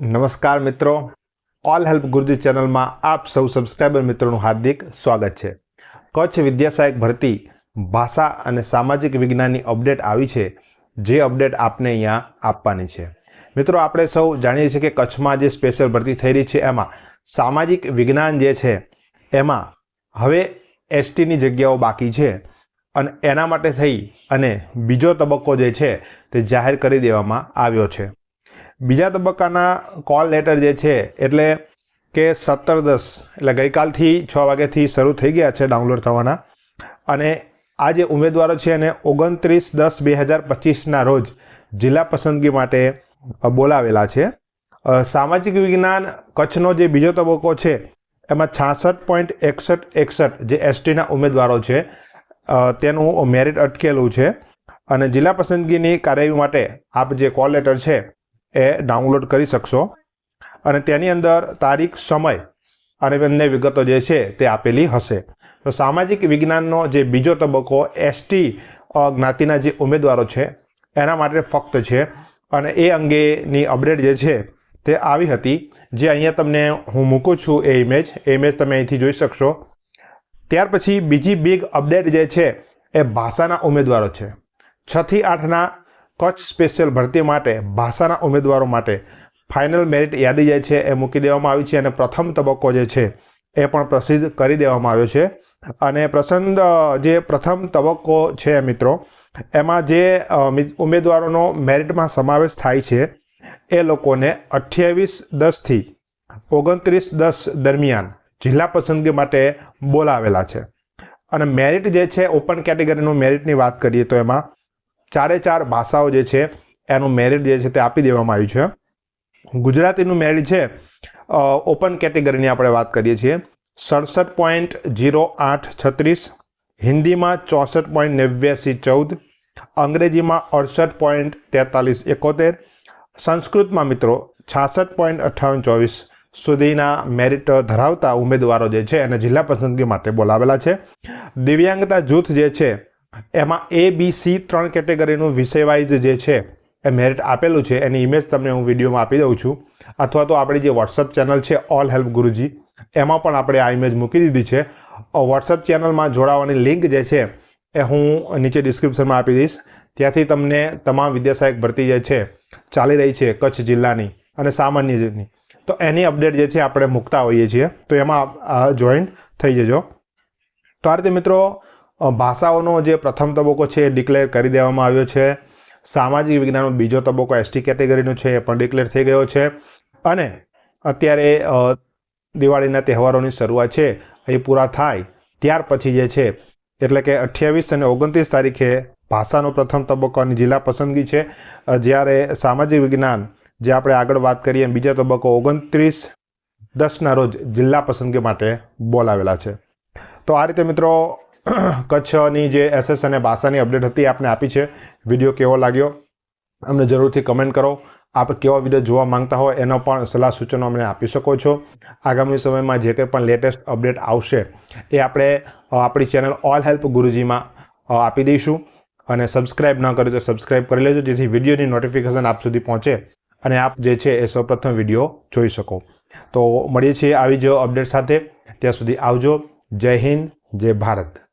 નમસ્કાર મિત્રો. All help ગુરુજી ચેનલમાં આપ સૌ સબસ્ક્રાઈબર મિત્રોનું હાર્દિક સ્વાગત છે. કચ્છ વિદ્યાસહાયક ભરતી ભાષા અને સામાજિક વિજ્ઞાનની અપડેટ આવી છે. જે અપડેટ આપને અહીંયા આપવાની છે. મિત્રો, આપણે સૌ જાણીએ છીએ કે કચ્છમાં જે સ્પેશિયલ ભરતી થઈ રહી છે, એમાં સામાજિક વિજ્ઞાન જે છે, એમાં હવે એસટીની જગ્યાઓ બાકી છે અને એના માટે થઈ અને બીજો તબક્કો જે છે તે જાહેર કરી દેવામાં આવ્યો છે. બીજા તબક્કાના કોલ લેટર જે છે, એટલે કે સત્તર દસ, એટલે ગઈકાલથી છ વાગ્યાથી શરૂ થઈ ગયા છે ડાઉનલોડ થવાના. અને આ જે ઉમેદવારો છે એને ઓગણત્રીસ દસ બે હજાર પચીસના રોજ જિલ્લા પસંદગી માટે બોલાવેલા છે. સામાજિક વિજ્ઞાન કચ્છનો જે બીજો તબક્કો છે, એમાં છાસઠ પોઈન્ટ એકસઠ એકસઠ જે એસટીના ઉમેદવારો છે તેનું મેરિટ અટકેલું છે. અને જિલ્લા પસંદગીની કાર્યવાહી માટે આપ જે કોલ લેટર છે એ ડાઉનલોડ કરી શકશો. અને તેની અંદર તારીખ, સમય અને બંને વિગતો જે છે તે આપેલી હશે. તો સામાજિક વિજ્ઞાનનો જે બીજો તબક્કો, એસટી જ્ઞાતિના જે ઉમેદવારો છે, એના માટે ફક્ત છે. અને એ અંગેની અપડેટ જે છે તે આવી હતી. જે અહીંયા તમને હું મૂકું છું એ ઇમેજ એ ઇમેજ તમે અહીંથી જોઈ શકશો. ત્યાર પછી બીજી બિગ અપડેટ જે છે એ ભાષાના ઉમેદવારો છે. છથી આઠના કચ્છ સ્પેશિયલ ભરતી માટે, ભાષાના ઉમેદવારો માટે ફાઇનલ મેરિટ યાદી જે છે એ મૂકી દેવામાં આવી છે અને પ્રથમ તબક્કો જે છે એ પણ પ્રસિદ્ધ કરી દેવામાં આવ્યો છે. અને પ્રસંદ જે પ્રથમ તબક્કો છે મિત્રો, એમાં જે ઉમેદવારોનો મેરિટમાં સમાવેશ થાય છે એ લોકોને અઠ્યાવીસ દસથી ઓગણત્રીસ દસ દરમિયાન જિલ્લા પસંદગી માટે બોલાવેલા છે. અને મેરિટ જે છે ઓપન કેટેગરીનું મેરિટની વાત કરીએ તો એમાં ચારે ચાર ભાષાઓ જે છે, એનું મેરિટ જે છે તે આપી દેવામાં આવ્યું છે. ગુજરાતીનું મેરિટ છે ઓપન કેટેગરીની આપણે વાત કરીએ છીએ. સડસઠ પોઈન્ટ જીરો આઠ છત્રીસ, હિન્દીમાં ચોસઠ પોઈન્ટ નેવ્યાસી ચૌદ, અંગ્રેજીમાં અડસઠ પોઈન્ટ તેતાલીસ એકોતેર, સંસ્કૃતમાં મિત્રો છાસઠ પોઈન્ટ અઠ્ઠાવન ચોવીસ સુધીના મેરિટ ધરાવતા ઉમેદવારો જે છે એને જિલ્લા પસંદગી માટે બોલાવેલા છે. દિવ્યાંગતા જૂથ જે છે એમાં એ બી સી ત્રણ કેટેગરીનું વિષય જે છે, એ મેરિટ આપેલું છે. એની ઇમેજ તમને હું વિડીયોમાં આપી દઉં છું. અથવા તો આપણી જે વોટ્સઅપ ચેનલ છે ઓલ હેલ્પ ગુરુજી એમાં પણ આપણે આ ઇમેજ મૂકી દીધી છે. વોટ્સઅપ ચેનલમાં જોડાવાની લિંક જે છે, એ હું નીચે ડિસ્ક્રિપ્શનમાં આપી દઈશ. ત્યાંથી તમને તમામ વિદ્યાસહાયક ભરતી જે છે, ચાલી રહી છે કચ્છ જિલ્લાની અને સામાન્યની તો એની અપડેટ જે છે, આપણે મૂકતા હોઈએ છીએ. તો એમાં જોઈન થઈ જજો. તો આ રીતે મિત્રો ભાષાઓનો જે પ્રથમ તબક્કો છે એ ડિક્લેર કરી દેવામાં આવ્યો છે. સામાજિક વિજ્ઞાનનો બીજો તબક્કો એસટી કેટેગરીનો છે એ પણ ડિક્લેર થઈ ગયો છે. અને અત્યારે દિવાળીના તહેવારોની શરૂઆત છે, એ પૂરા થાય ત્યાર પછી જે છે, એટલે કે અઠ્યાવીસ અને ઓગણત્રીસ તારીખે ભાષાનો પ્રથમ તબક્કોની જિલ્લા પસંદગી છે. જ્યારે સામાજિક વિજ્ઞાન, જે આપણે આગળ વાત કરીએ બીજો તબક્કો ઓગણત્રીસ દસના રોજ જિલ્લા પસંદગી માટે બોલાવેલા છે. તો આ રીતે મિત્રો કચ્છની જે એસએસ અને ભાષાની અપડેટ હતી આપને આપી છે. વીડિયો કેવો લાગ્યો? અમને જરૂરથી કમેન્ટ કરો. આપ કેવા વીડિયો જોવા માંગતા હોય એનો પણ સલાહ સૂચનો અમને આપી શકો છો. આગામી સમયમાં જે કંઈ પણ લેટેસ્ટ અપડેટ આવશે એ આપણે આપણી ચેનલ ઓલ હેલ્પ ગુરુજીમાં આપી દઈશું. અને સબસ્ક્રાઇબ ન કરી તો સબસ્ક્રાઇબ કરી લેજો, જેથી વિડીયોની નોટિફિકેશન આપ સુધી પહોંચે અને આપ જે છે એ સૌપ્રથમ વીડિયો જોઈ શકો. તો મળીએ છીએ આવી જ અપડેટ સાથે. ત્યાં સુધી આવજો. જય હિન્દ, જય ભારત.